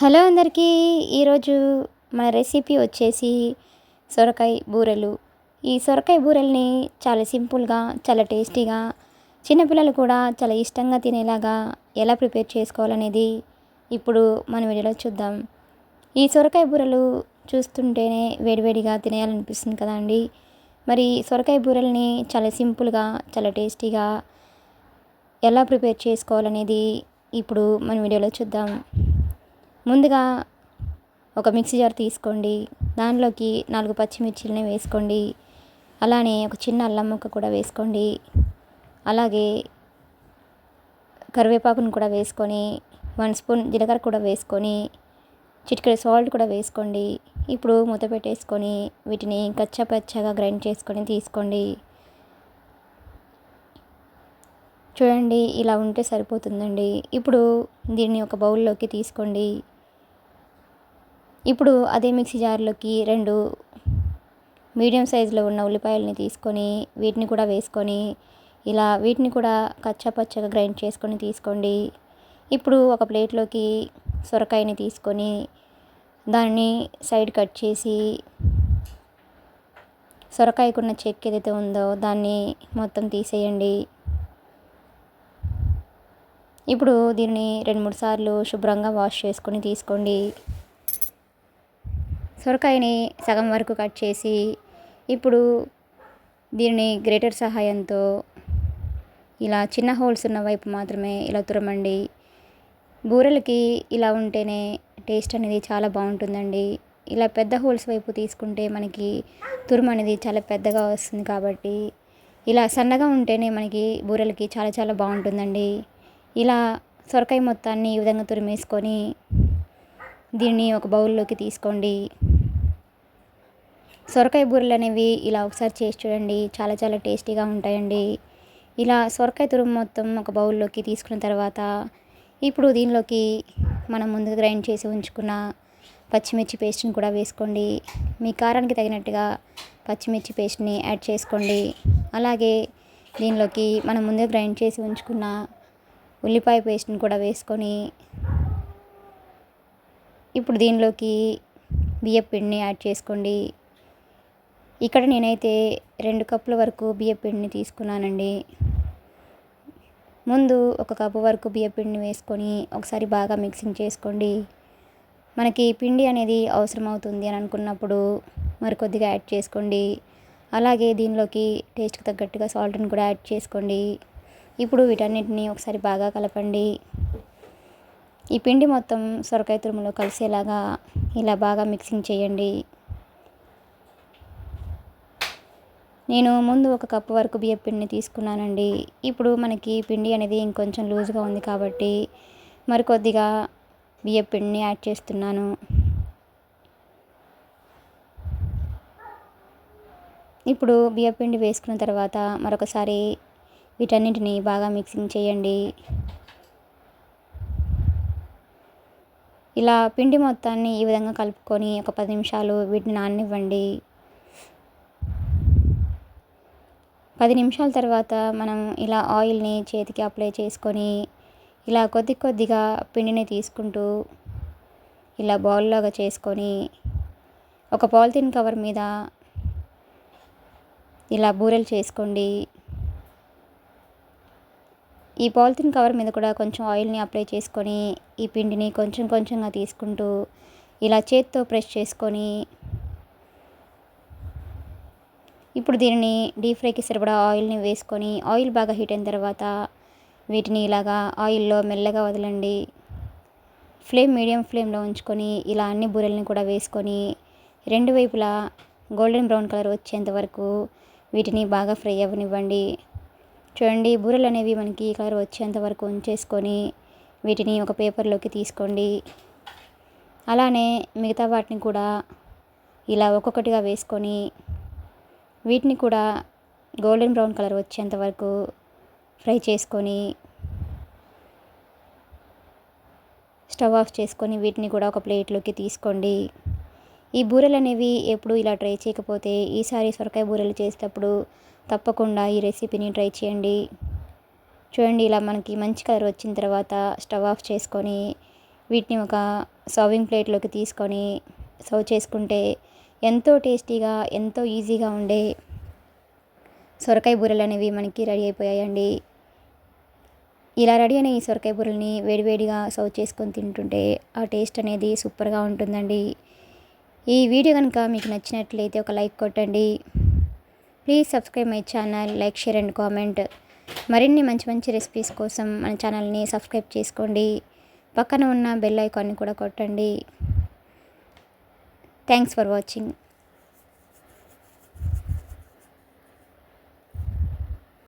Hello అందరికీ ఈరోజు మన రెసిపీ వచ్చేసి సొరకాయ బూరెలు. ఈ సొరకాయ బూరెల్ని చాలా సింపుల్గా చాలా టేస్టీగా చిన్నపిల్లలు కూడా చాలా ఇష్టంగా తినేలాగా ఎలా ప్రిపేర్ చేసుకోవాలనేది ఇప్పుడు మన వీడియోలో చూద్దాం. ఈ సొరకాయ బూరెలు చూస్తుంటేనే వేడివేడిగా తినేయాలనిపిస్తుంది కదా అండి. మరి సొరకాయ బూరెల్ని చాలా సింపుల్గా చాలా టేస్టీగా ఎలా ప్రిపేర్ చేసుకోవాలనేది ఇప్పుడు మన వీడియోలో చూద్దాం. ముందుగా ఒక మిక్సీ జార్ తీసుకోండి. దానిలోకి నాలుగు పచ్చిమిర్చిలని వేసుకోండి. అలానే ఒక చిన్న అల్లం ముక్క కూడా వేసుకోండి. అలాగే కరివేపాకును కూడా వేసుకొని వన్ స్పూన్ జీలకర్ర కూడా వేసుకొని చిటికెడ సాల్ట్ కూడా వేసుకోండి. ఇప్పుడు మూత పెట్టేసుకొని వీటిని కచ్చపచ్చగా గ్రైండ్ చేసుకొని తీసుకోండి. చూడండి ఇలా ఉంటే సరిపోతుందండి. ఇప్పుడు దీన్ని ఒక బౌల్లోకి తీసుకోండి. ఇప్పుడు అదే మిక్సీ జార్లోకి రెండు మీడియం సైజులో ఉన్న ఉల్లిపాయలని తీసుకొని వీటిని కూడా వేసుకొని ఇలా వీటిని కూడా కచ్చా పచ్చగా గ్రైండ్ చేసుకొని తీసుకోండి. ఇప్పుడు ఒక ప్లేట్లోకి సొరకాయని తీసుకొని దాన్ని సైడ్ కట్ చేసి సొరకాయకున్న చెక్ ఏదైతే ఉందో దాన్ని మొత్తం తీసేయండి. ఇప్పుడు దీన్ని రెండు మూడు సార్లు శుభ్రంగా వాష్ చేసుకొని తీసుకోండి. సొరకాయని సగం వరకు కట్ చేసి ఇప్పుడు దీనిని గ్రేటర్ సహాయంతో ఇలా చిన్న హోల్స్ ఉన్న వైపు మాత్రమే ఇలా తురమండి. బూరెలకి ఇలా ఉంటేనే టేస్ట్ అనేది చాలా బాగుంటుందండి. ఇలా పెద్ద హోల్స్ వైపు తీసుకుంటే మనకి తురుము అనేది చాలా పెద్దగా వస్తుంది కాబట్టి ఇలా సన్నగా ఉంటేనే మనకి బూరెలకి చాలా చాలా బాగుంటుందండి. ఇలా సొరకాయ మొత్తాన్ని ఈ విధంగా తురిమేసుకొని దీన్ని ఒక బౌల్లోకి తీసుకోండి. సొరకాయ బూరెలు అనేవి ఇలా ఒకసారి చేసి చూడండి. చాలా చాలా టేస్టీగా ఉంటాయండి. ఇలా సొరకాయ తురుము మొత్తం ఒక బౌల్లోకి తీసుకున్న తర్వాత ఇప్పుడు దీనిలోకి మనం ముందు గ్రైండ్ చేసి ఉంచుకున్న పచ్చిమిర్చి పేస్ట్ని కూడా వేసుకోండి. మీ కారానికి తగినట్టుగా పచ్చిమిర్చి పేస్ట్ని యాడ్ చేసుకోండి. అలాగే దీనిలోకి మనం ముందే గ్రైండ్ చేసి ఉంచుకున్న ఉల్లిపాయ పేస్ట్ని కూడా వేసుకొని ఇప్పుడు దీనిలోకి బియ్య పిండిని యాడ్ చేసుకోండి. ఇక్కడ నేనైతే రెండు కప్పుల వరకు బియ్య పిండిని తీసుకున్నానండి. ముందు ఒక కప్పు వరకు బియ్య పిండిని వేసుకొని ఒకసారి బాగా మిక్సింగ్ చేసుకోండి. మనకి పిండి అనేది అవసరం అవుతుంది అని అనుకున్నప్పుడు మరికొద్దిగా యాడ్ చేసుకోండి. అలాగే దీనిలోకి టేస్ట్కి తగ్గట్టుగా సాల్ట్ని కూడా యాడ్ చేసుకోండి. ఇప్పుడు వీటన్నిటిని ఒకసారి బాగా కలపండి. ఈ పిండి మొత్తం సొరకాయ తురుములో కలిసేలాగా ఇలా బాగా మిక్సింగ్ చేయండి. నేను ముందు ఒక కప్పు వరకు బియ్యం పిండిని తీసుకున్నానండి. ఇప్పుడు మనకి పిండి అనేది ఇంకొంచెం లూజ్గా ఉంది కాబట్టి మరి కొద్దిగా బియ్యం పిండిని యాడ్ చేస్తున్నాను. ఇప్పుడు బియ్యం పిండి వేసుకున్న తర్వాత మరొకసారి వీటన్నింటిని బాగా మిక్సింగ్ చేయండి. ఇలా పిండి మొత్తాన్ని ఈ విధంగా కలుపుకొని ఒక పది నిమిషాలు వీటిని నాననివ్వండి. పది నిమిషాల తర్వాత మనం ఇలా ఆయిల్ని చేతికి అప్లై చేసుకొని ఇలా కొద్ది కొద్దిగా పిండిని తీసుకుంటూ ఇలా బౌల్లాగా చేసుకొని ఒక పాలిథిన్ కవర్ మీద ఇలా బూరెలు చేసుకోండి. ఈ పాలిథిన్ కవర్ మీద కూడా కొంచెం ఆయిల్ని అప్లై చేసుకొని ఈ పిండిని కొంచెం కొంచెంగా తీసుకుంటూ ఇలా చేత్తో ప్రెస్ చేసుకొని ఇప్పుడు దీనిని డీప్ ఫ్రైకి సరిపడా ఆయిల్ని వేసుకొని ఆయిల్ బాగా హీట్ అయిన తర్వాత వీటిని ఇలాగా ఆయిల్లో మెల్లగా వదలండి. ఫ్లేమ్ మీడియం ఫ్లేమ్లో ఉంచుకొని ఇలా అన్ని బూరెల్ని కూడా వేసుకొని రెండు వైపులా గోల్డెన్ బ్రౌన్ కలర్ వచ్చేంత వరకు వీటిని బాగా ఫ్రై అవ్వనివ్వండి. చూడండి బూరెలు అనేవి మనకి ఈ కలర్ వచ్చేంత వరకు ఉంచేసుకొని వీటిని ఒక పేపర్లోకి తీసుకోండి. అలానే మిగతా వాటిని కూడా ఇలా ఒక్కొక్కటిగా వేసుకొని వీటిని కూడా గోల్డెన్ బ్రౌన్ కలర్ వచ్చేంత వరకు ఫ్రై చేసుకొని స్టవ్ ఆఫ్ చేసుకొని వీటిని కూడా ఒక ప్లేట్లోకి తీసుకోండి. ఈ బూరెలు అనేవి ఎప్పుడు ఇలా ట్రై చేయకపోతే ఈసారి సొరకాయ బూరెలు చేసేటప్పుడు తప్పకుండా ఈ రెసిపీని ట్రై చేయండి. చూడండి ఇలా మనకి మంచి కలర్ వచ్చిన తర్వాత స్టవ్ ఆఫ్ చేసుకొని వీటిని ఒక సర్వింగ్ ప్లేట్లోకి తీసుకొని సర్వ్ చేసుకుంటే ఎంతో టేస్టీగా ఎంతో ఈజీగా ఉండే సొరకాయ బూరెలు అనేవి మనకి రెడీ అయిపోయాయండి. ఇలా రెడీ అయిన ఈ సొరకాయ బూరెల్ని వేడివేడిగా సర్వ్ చేసుకొని తింటుంటే ఆ టేస్ట్ అనేది సూపర్గా ఉంటుందండి. ఈ వీడియో కనుక మీకు నచ్చినట్లయితే ఒక లైక్ కొట్టండి. Please subscribe my channel like share and comment మరిన్ని మంచి మంచి రెసిపీస్ కోసం మన ఛానల్ని సబ్స్క్రైబ్ చేసుకోండి. పక్కన ఉన్న బెల్ ఐకాన్ని కూడా కొట్టండి. Thanks for watching